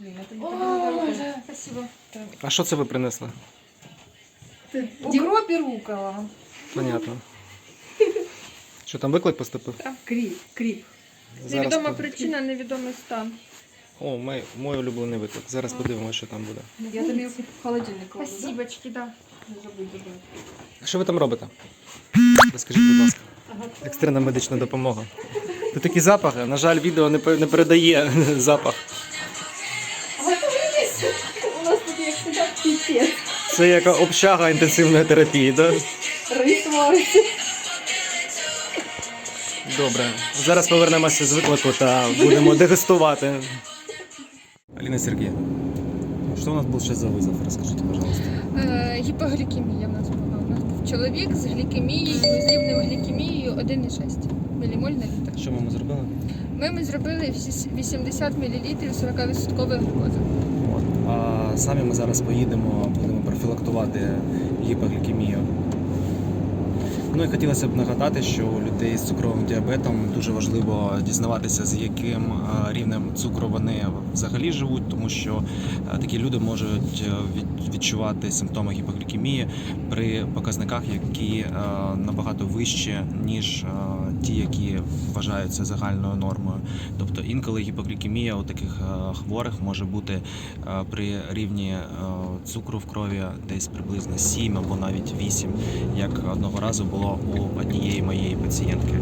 Боже, спасибо. А що це ви принесли? Укроп и рукола. Понятно. Що там виклик поступив? Крип, крип. Невідома по- причина, невідомий стан. О, мій, мій улюблений виклик. Зараз подивимося, що там буде. Я тобі в холодильник кладу, да? Спасибочки, да. Не забудь. Що ви там робите? Розкажіть, будь ласка. Екстрена медична допомога. Тут такі запахи. На жаль, відео не, пе- не передає запах. Це як общага інтенсивної терапії, так? Рис. Добре. Зараз повернемося з виклику та будемо дегустувати. Аліна Сергіївна, що у нас був ще за визов? Розкажіть, пожалуйста. Е, гіпоглікемія в нас була. У нас був чоловік з глікемією, з рівнем глікемією 1,6 мілімоль на літр. Що ми йому зробили? Ми йому зробили 80 мл 40% глюкози. Самі ми зараз поїдемо, будемо профілактувати гіпоглікемію. Ну і хотілося б нагадати, що у людей з цукровим діабетом дуже важливо дізнаватися, з яким е, рівнем цукру вони взагалі живуть, тому що е, такі люди можуть е, відчувати симптоми гіпоглікемії при показниках, які набагато вищі, ніж ті, які вважаються загальною нормою. Тобто інколи гіпоглікемія у таких хворих може бути при рівні цукру в крові десь приблизно 7 або навіть 8, як одного разу у однієї моєї пацієнтки.